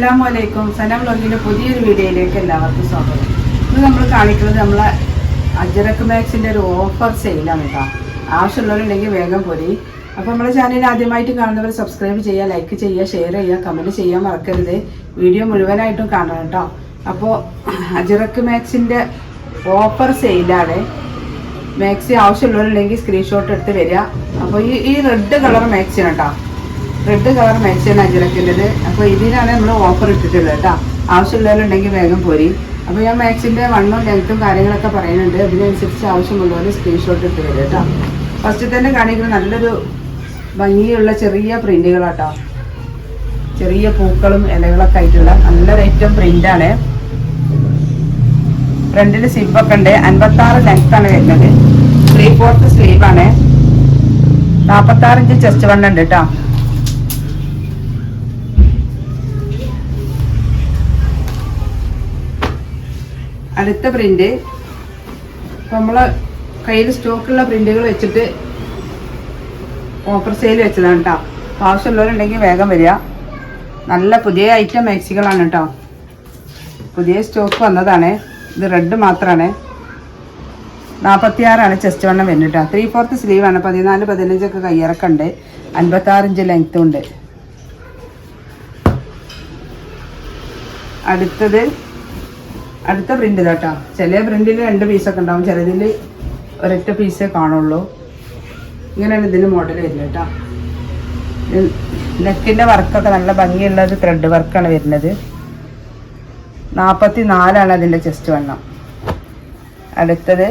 അസ്സലാമു അലൈക്കും സലാം ലോകിന്റെ പുതിയൊരു വീഡിയോയിലേക്ക് എല്ലാവർക്കും സ്വാഗതം. ഇന്ന് നമ്മൾ കാണിക്കുന്നത് നമ്മളെ അജറക് മാക്സിന്റെ ഒരു ഓഫർ സെയിലാണ് കേട്ടോ. ആവശ്യമുള്ളവരുണ്ടെങ്കിൽ വേഗം പോരി. അപ്പോൾ നമ്മുടെ ചാനൽ ആദ്യമായിട്ട് കാണുന്നവർ സബ്സ്ക്രൈബ് ചെയ്യുക ലൈക്ക് ചെയ്യുക ഷെയർ ചെയ്യുക കമന്റ് ചെയ്യാൻ മറക്കരുത്. വീഡിയോ മുഴുവനായിട്ടും കാണണം കേട്ടോ. അപ്പോൾ അജറക് മാക്സിന്റെ ഓഫർ സെയിലാണ് മാക്സി ആവശ്യമുള്ളവരുണ്ടെങ്കിൽ സ്ക്രീൻഷോട്ട് എടുത്ത് വരിക. അപ്പോൾ ഈ ഈ റെഡ് കളർ മാക്സിയാണ് കേട്ടോ. റെഡ് കളർ മാക്സിയാണ് അജിലക്കിന്റെത് അപ്പോൾ ഇതിനാണ് നമ്മൾ ഓഫർ ഇട്ടിട്ടുള്ളത് കേട്ടോ. ആവശ്യമുള്ളവരുണ്ടെങ്കിൽ വേഗം പോരി. അപ്പോൾ ഞാൻ മാക്സിന്റെ വണ്ണും ലെങ്ത്തും കാര്യങ്ങളൊക്കെ പറയുന്നുണ്ട്. അതിനനുസരിച്ച് ആവശ്യമുള്ളവർ സ്ക്രീൻഷോട്ട് ഇട്ട് തരും കേട്ടോ. ഫസ്റ്റ് തന്നെ കാണിക്കുന്നത് നല്ലൊരു ഭംഗിയുള്ള ചെറിയ പ്രിന്റുകളാട്ടോ ചെറിയ പൂക്കളും ഇലകളൊക്കെ ആയിട്ടുള്ള നല്ലൊരു ഏറ്റവും പ്രിന്റാണ് ഫ്രണ്ടിൽ സിബൊക്കെ ഉണ്ട്. അൻപത്തി ആറ് ലെങ്ത് ആണ് വരുന്നത്. ത്രീ ഫോർത്ത് സ്ലീവ് ആണ്. നാപ്പത്തി ആറ് ഇഞ്ച് ചെസ്റ്റ് വണ്ണുണ്ട് കേട്ടോ. അടുത്ത പ്രിന്റ് നമ്മൾ കയ്യിൽ സ്റ്റോക്കുള്ള പ്രിന്റുകൾ വെച്ചിട്ട് ഓഫർ സെയിൽ വെച്ചതാണ് കേട്ടോ ആവശ്യമുള്ളവരുണ്ടെങ്കിൽ വേഗം വരിക. നല്ല പുതിയ ഐറ്റം മാക്സികളാണ് കേട്ടോ പുതിയ സ്റ്റോക്ക് വന്നതാണ്. ഇത് റെഡ് മാത്രമാണ് നാൽപ്പത്തിയാറാണ് ചെസ്റ്റ് വണ്ണം വരുന്നത് കേട്ടോ ത്രീ ഫോർത്ത് സ്ലീവാണ് പതിനാല് പതിനഞ്ചൊക്കെ കയ്യിറക്കുണ്ട്. അൻപത്താറിഞ്ച് ലെങ്ത്തും ഉണ്ട്. അടുത്തത് അടുത്ത പ്രിന്റ് കേട്ടോ ചില പ്രിന്റിൽ രണ്ട് പീസൊക്കെ ഉണ്ടാവും. ചിലതിൽ ഒരൊറ്റ പീസേ കാണുള്ളൂ. ഇങ്ങനെയാണ് ഇതിന് മോഡൽ വരുന്നത് കേട്ടോ നെക്കിന്റെ വർക്കൊക്കെ നല്ല ഭംഗിയുള്ള ഒരു ത്രെഡ് വർക്കാണ് വരുന്നത്. നാൽപ്പത്തി നാലാണ് അതിന്റെ ചെസ്റ്റ് വണ്ണം. അടുത്തത്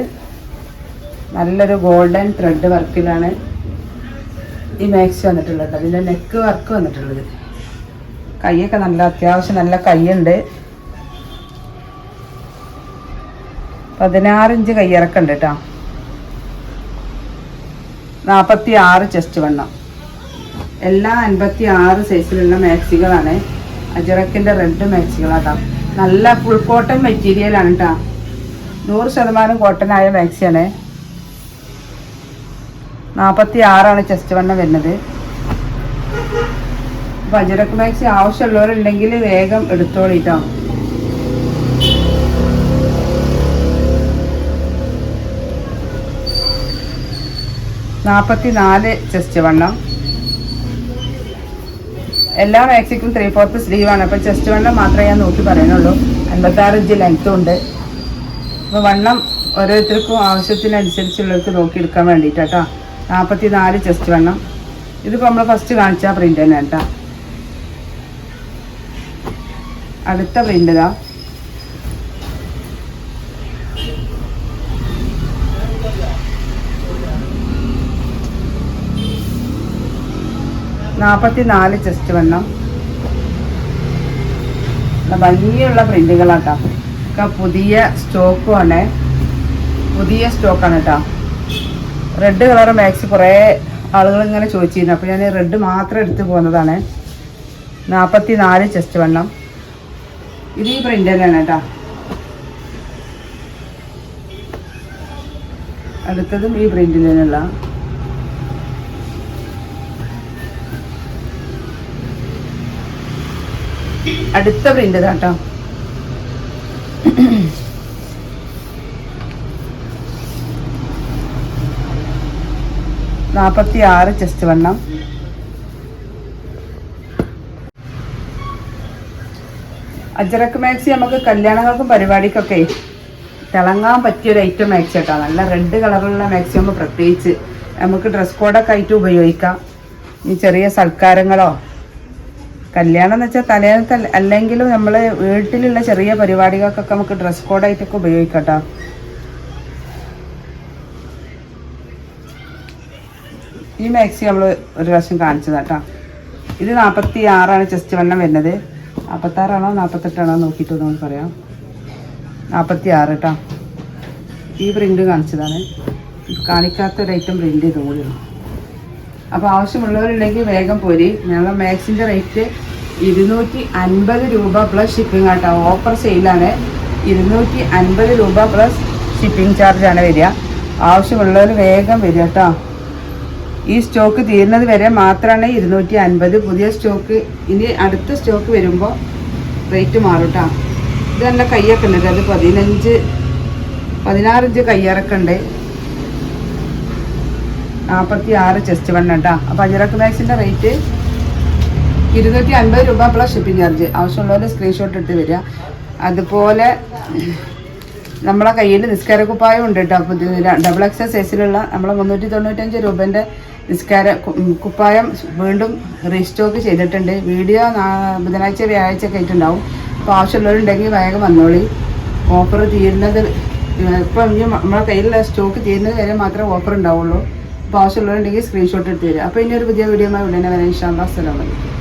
നല്ലൊരു ഗോൾഡൻ ത്രെഡ് വർക്കിലാണ് ഈ മാക്സി വന്നിട്ടുള്ളത്. അതിന്റെ നെക്ക് വർക്ക് വന്നിട്ടുള്ളത്. കൈയൊക്കെ നല്ല അത്യാവശ്യം നല്ല കൈയുണ്ട് പതിനാറ് ഇഞ്ച് കയ്യിറക്കുണ്ട് കേട്ടോ നാൽപ്പത്തി ആറ് ചെസ്റ്റ് വണ്ണം. എല്ലാ അൻപത്തി ആറ് സൈസിലുള്ള മാക്സികളാണ് അജിറക്കിന്റെ റെഡ് മാക്സികളാട്ടോ നല്ല ഫുൾ കോട്ടൺ മെറ്റീരിയലാണ് കേട്ടോ നൂറ് ശതമാനം കോട്ടൺ ആയ മാക്സിയാണ് നാൽപ്പത്തി ആറാണ് ചെസ്റ്റ് വണ്ണം വരുന്നത്. അപ്പോൾ അജിറക്ക് മാക്സി ആവശ്യമുള്ളവരുണ്ടെങ്കിൽ വേഗം എടുത്തോളിട്ടോ. നാൽപ്പത്തി നാല് ചെസ്റ്റ് വണ്ണം. എല്ലാ മാക്സിക്കും ത്രീ ഫോർത്ത് സ്ലീവാണ് അപ്പോൾ ചെസ്റ്റ് വണ്ണം മാത്രമേ ഞാൻ നോക്കി പറയുന്നുള്ളൂ അൻപത്താറ് ഇഞ്ച് ലെങ്ത്തും ഉണ്ട്. അപ്പോൾ വണ്ണം ഓരോരുത്തർക്കും ആവശ്യത്തിനനുസരിച്ചുള്ളവർക്ക് നോക്കിയെടുക്കാൻ വേണ്ടിയിട്ട് കേട്ടോ. നാൽപ്പത്തി നാല് ചെസ്റ്റ് വണ്ണം. ഇതിപ്പോൾ നമ്മൾ ഫസ്റ്റ് കാണിച്ച പ്രിന്റ് തന്നെ കേട്ടോ. അടുത്ത പ്രിന്റ് ഇതാ. നാൽപ്പത്തി നാല് ചെസ്റ്റ് വണ്ണം ഭംഗിയുള്ള പ്രിന്റുകളാട്ടോ. ഒക്കെ പുതിയ സ്റ്റോക്കുമാണ് പുതിയ സ്റ്റോക്കാണ് കേട്ടോ റെഡ് കളർ മാക്സ് കുറേ ആളുകൾ ഇങ്ങനെ ചോദിച്ചിരുന്നു. അപ്പോൾ ഞാൻ റെഡ് മാത്രം എടുത്തു പോകുന്നതാണ് നാൽപ്പത്തി നാല് ചെസ്റ്റ് വണ്ണം. ഇത് ഈ പ്രിന്റ് തന്നെയാണ് കേട്ടോ അടുത്തതും ഈ പ്രിന്റിൽ തന്നെയുള്ള അടുത്ത പ്രിന്റ് കേട്ടോ നാൽപ്പത്തി ആറ് ചെസ്റ്റ് വണ്ണം. അജറക്ക് മാക്സി നമുക്ക് കല്യാണങ്ങൾക്കും പരിപാടിക്കൊക്കെ തിളങ്ങാൻ പറ്റിയൊരു ഐറ്റം മാക്സി കേട്ടോ നല്ല റെഡ് കളറുള്ള മാക്സി ആകുമ്പോൾ പ്രത്യേകിച്ച് നമുക്ക് ഡ്രസ് കോഡൊക്കെ ആയിട്ട് ഉപയോഗിക്കാം. ഈ ചെറിയ സൽക്കാരങ്ങളോ കല്യാണം എന്ന് വെച്ചാൽ തലേന്നത്തെ അല്ല- അല്ലെങ്കിലും നമ്മൾ വീട്ടിലുള്ള ചെറിയ പരിപാടികൾക്കൊക്കെ നമുക്ക് ഡ്രസ് കോഡായിട്ടൊക്കെ ഉപയോഗിക്കാം കേട്ടോ ഈ മാക്സി നമ്മൾ ഒരു പ്രാവശ്യം കാണിച്ചതാ കേട്ടോ ഇത് നാൽപ്പത്തി ആറാണ് ചെസ്റ്റ് വണ്ണം വരുന്നത്. നാൽപ്പത്താറാണോ നാൽപ്പത്തെട്ടാണോ നോക്കിയിട്ട് നമുക്ക് പറയാം. നാൽപ്പത്തി ആറ് കേട്ടോ ഈ പ്രിന്റ് കാണിച്ചതാണ്. കാണിക്കാത്ത ഒരു ഐറ്റം പ്രിന്റ് ഇതും കൂടിയാണ് അപ്പോൾ ആവശ്യമുള്ളവരുണ്ടെങ്കിൽ വേഗം പോരി. ഞങ്ങൾ മാക്സിന്റെ റേറ്റ് ഇരുന്നൂറ്റി അൻപത് രൂപ പ്ലസ് ഷിപ്പിംഗ് ആട്ടോ. ഓഫർ സെയിലാണ് ഇരുന്നൂറ്റി അൻപത് രൂപ പ്ലസ് ഷിപ്പിംഗ് ചാർജാണ് വരിക. ആവശ്യമുള്ളവർ വേഗം വരിക കേട്ടോ ഈ സ്റ്റോക്ക് തീരുന്നത് വരെ മാത്രമാണ് ഇരുന്നൂറ്റി അൻപത് പുതിയ സ്റ്റോക്ക് ഇനി അടുത്ത സ്റ്റോക്ക് വരുമ്പോൾ റേറ്റ് മാറും കേട്ടോ ഇത് നല്ല കയ്യൊക്കെ ഉണ്ട്. അത് പതിനഞ്ച് പതിനാറിഞ്ച് കയ്യിറക്കുണ്ട് നാൽപ്പത്തി ആറ് ചെസ്റ്റ് വണ്ണം കേട്ടോ അപ്പോൾ അജറക്ക് മാക്സിന്റെ റേറ്റ് ഇരുന്നൂറ്റി അൻപത് രൂപ പ്ലസ് ഷിപ്പിംഗ് ചാർജ് ആവശ്യമുള്ളവർ സ്ക്രീൻഷോട്ട് ഇട്ട് വരിക. അതുപോലെ നമ്മളെ കയ്യിൽ നിസ്കാര കുപ്പായം ഉണ്ട് കേട്ടോ ഡബിൾ എസ് സൈസിലുള്ള നമ്മളെ മുന്നൂറ്റി തൊണ്ണൂറ്റഞ്ച് രൂപേന്റെ നിസ്കാര കുപ്പായം വീണ്ടും റീസ്റ്റോക്ക് ചെയ്തിട്ടുണ്ട്. വീഡിയോ ബുധനാഴ്ച വ്യാഴാഴ്ച ഒക്കെ അപ്പോൾ ആവശ്യമുള്ളവരുണ്ടെങ്കിൽ വേഗം വന്നോളി. ഓഫർ തീരുന്നത് ഇപ്പം ഇനി നമ്മളെ കയ്യിലുള്ള സ്റ്റോക്ക് തീരുന്നത് വരെ മാത്രമേ ഓഫർ ഉണ്ടാവുള്ളൂ. അപ്പോൾ ആവശ്യമുള്ളവരുണ്ടെങ്കിൽ സ്ക്രീൻഷോട്ട് എടുത്ത് തരിക. അപ്പോൾ ഇനി ഒരു പുതിയ വീഡിയോ ഉടനെ വരാൻ ഇഷ്ടം അസ്സലാമലൈക്കും